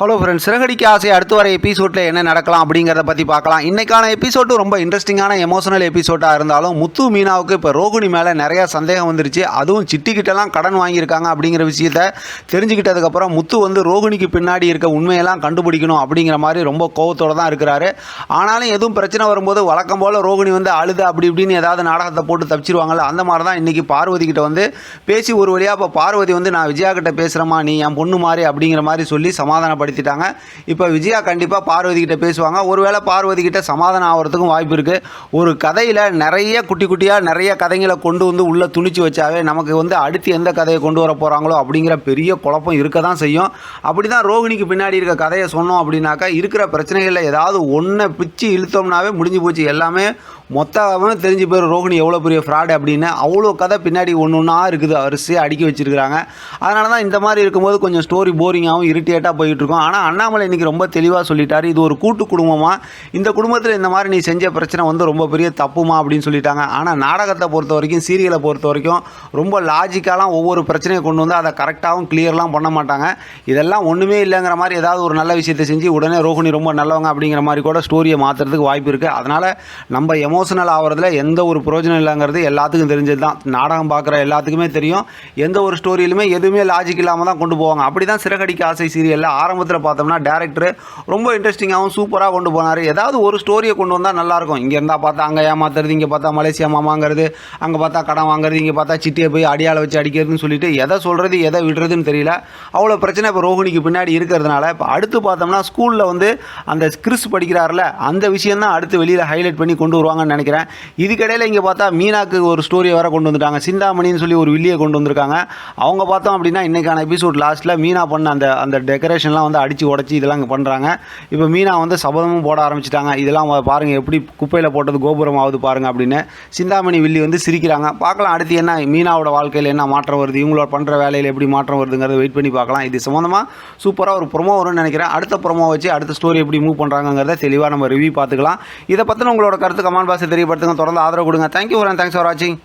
Hello friends Siragadikka ஆசை அடுத்து வர எபிசோடில் என்ன நடக்கலாம் அப்படிங்கிறத பற்றி பார்க்கலாம். இன்றைக்கான எபிசோடு ரொம்ப இன்ட்ரெஸ்டிங்கான எமோஷனல் எபிசோடாக இருந்தாலும் முத்து மீனாவுக்கு இப்போ ரோகிணி மேலே நிறையா சந்தேகம் வந்துருச்சு. அதுவும் சிட்டிக்கிட்டலாம் கடன் வாங்கியிருக்காங்க அப்படிங்கிற விஷயத்த தெரிஞ்சுக்கிட்டதுக்கப்புறம் முத்து வந்து ரோகிணிக்கு பின்னாடி இருக்க உண்மையெல்லாம் கண்டுபிடிக்கணும் அப்படிங்கிற மாதிரி ரொம்ப கோவத்தோடு தான் இருக்கிறாரு. ஆனாலும் எதுவும் பிரச்சனை வரும்போது வழக்கம் போல் ரோகிணி வந்து அழுது அப்படி இப்படின்னு ஏதாவது நாடகத்தை போட்டு தப்பிச்சிருவாங்கள்ல அந்த மாதிரி தான் இன்றைக்கி பார்வதி கிட்ட வந்து பேசி ஒரு வழியாக இப்போ பார்வதி வந்து நான் விஜயா கிட்ட பேசுகிறேம்மா நீ என் பொண்ணு மாதிரி அப்படிங்கிற மாதிரி சொல்லி படுத்திட்டாங்க இப்போ விஜயா கண்டிப்பாக பார்வதி கிட்ட பேசுவாங்க. ஒருவேளை பார்வதி கிட்ட சமாதானம் ஆகிறதுக்கும் வாய்ப்பு இருக்குது ஒரு கதையில் நிறைய குட்டி குட்டியாக நிறைய கதைங்களை கொண்டு வந்து உள்ளே துணிச்சு வச்சாவே நமக்கு வந்து அடுத்து எந்த கதையை கொண்டு வர போகிறாங்களோ அப்படிங்கிற பெரிய குழப்பம் இருக்க தான் செய்யும். அப்படி தான் ரோகிணிக்கு பின்னாடி இருக்க கதையை சொன்னோம் அப்படின்னாக்கா இருக்கிற பிரச்சனைகளில் ஏதாவது ஒன்றை பிச்சு இழுத்தோம்னாவே முடிஞ்சு போச்சு. எல்லாமே மொத்தமாக தெரிஞ்சு போயிடும் ரோகிணி எவ்வளோ பெரிய ஃப்ராடு அப்படின்னு. அவ்வளோ கதை பின்னாடி ஒன்று ஒன்றா இருக்குது. வரிசையாக அடுக்கி வச்சிருக்கிறாங்க. அதனால தான் இந்த மாதிரி இருக்கும்போது கொஞ்சம் ஸ்டோரி போரிங்காகவும் இரிட்டேட்டாக போயிட்டு இருக்கும். ஆனால் அண்ணாமலை இன்றைக்கி ரொம்ப தெளிவாக சொல்லிட்டார். இது ஒரு கூட்டு குடும்பமாக இந்த குடும்பத்தில் இந்த மாதிரி நீ செஞ்ச பிரச்சனை வந்து ரொம்ப பெரிய தப்புமா அப்படின்னு சொல்லிட்டாங்க. ஆனால் நாடகத்தை பொறுத்த வரைக்கும் சீரியலை பொறுத்த வரைக்கும் ரொம்ப லாஜிக்காலாம் ஒவ்வொரு பிரச்சனையை கொண்டு வந்து அதை கரெக்டாகவும் கிளியர்லாம் பண்ண மாட்டாங்க. இதெல்லாம் ஒன்றுமே இல்லைங்கிற மாதிரி ஏதாவது ஒரு நல்ல விஷயத்தை செஞ்சு உடனே ரோகிணி ரொம்ப நல்லவங்க அப்படிங்கிற மாதிரி கூட ஸ்டோரியை மாற்றுறதுக்கு வாய்ப்பு இருக்குது அதனால் நம்ம எமோஷனல் ஆகிறதுல எந்த ஒரு பிரயோஜனம் இல்லைங்கிறது எல்லாத்துக்கும் தெரிஞ்சது தான் நாடகம் பார்க்குற எல்லாத்துக்குமே தெரியும். எந்த ஒரு ஸ்டோரியிலுமே எதுவுமே லாஜிக் இல்லாமல் தான் கொண்டு போவாங்க. அப்படி தான் சிறகடிக்க ஆசை சீரியலில் ஆரம்பத்தில் பார்த்தோம்னா டேரக்டர் ரொம்ப இன்ட்ரெஸ்டிங்காகவும் சூப்பராக கொண்டு போனார். ஏதாவது ஒரு ஸ்டோரியை கொண்டு வந்தால் நல்லாயிருக்கும் இங்கே இருந்தால் பார்த்தா அங்கே ஏமாத்துறது இங்கே பார்த்தா மலேசியா மாமாங்கிறது அங்கே பார்த்தா கடன் வாங்குறது இங்கே பார்த்தா சிட்டியை போய் அடியால் வச்சு அடிக்கிறதுன்னு சொல்லிட்டு எதை சொல்கிறது எதை விடுறதுன்னு தெரியல. அவ்வளோ பிரச்சனை இப்போ ரோஹிணிக்கு பின்னாடி இருக்கிறதுனால இப்போ அடுத்து பார்த்தோம்னா ஸ்கூலில் வந்து அந்த கிறிஸ் படிக்கிறார்ல அந்த விஷயம் தான் அடுத்து வெளியில் ஹைலைட் பண்ணி கொண்டு நினைக்கிறேன். இதுக்கிடையில் இங்கே பார்த்தா மீனாக்கு ஒரு ஸ்டோரியை வர கொண்டு வந்துட்டாங்க. சிந்தாமணின்னு சொல்லி ஒரு வில்லியை கொண்டு வந்திருக்காங்க. அவங்க பார்த்தோம் அப்படின்னா இன்றைக்கான எபிசோட் லாஸ்ட்டில் மீனா பண்ண அந்த அந்த டெக்கரேஷன்லாம் வந்து அடித்து உடச்சி இதெல்லாம் இங்கே பண்ணுறாங்க இப்போ மீனா வந்து சபதமும் போட ஆரம்பிச்சிட்டாங்க. இதெல்லாம் பாருங்கள் எப்படி குப்பையில் போட்டது கோபுரம் ஆகுது பாருங்கள் அப்படின்னு சிந்தாமணி வில்லி வந்து சிரிக்கிறாங்க. பார்க்கலாம் அடுத்து என்ன மீனாவோட வாழ்க்கையில் என்ன மாற்றம் வருது? இவங்களோட பண்ணுற வேலையில் எப்படி மாற்றம் வருதுங்கிறத வெயிட் பண்ணி பார்க்கலாம். இது சம்மந்தமாக சூப்பராக ஒரு ப்ரொமோ வரும்னு நினைக்கிறேன். அடுத்த ப்ரொமோ வச்சு அடுத்த ஸ்டோரி எப்படி மூவ் பண்ணுறாங்கிறத தெளிவாக நம்ம ரிவ்யூ பார்த்துக்கலாம். இதை பற்றின உங்களோட கருத்து கமெண்ட் பாக்ஸ் தெரியப்படுத்துங்க. தொடர்ந்து ஆதரவு கொடுங்க. தேங்க்யூ ஃபார் தேங்க்ஸ் ஃபார் வாட்சிங்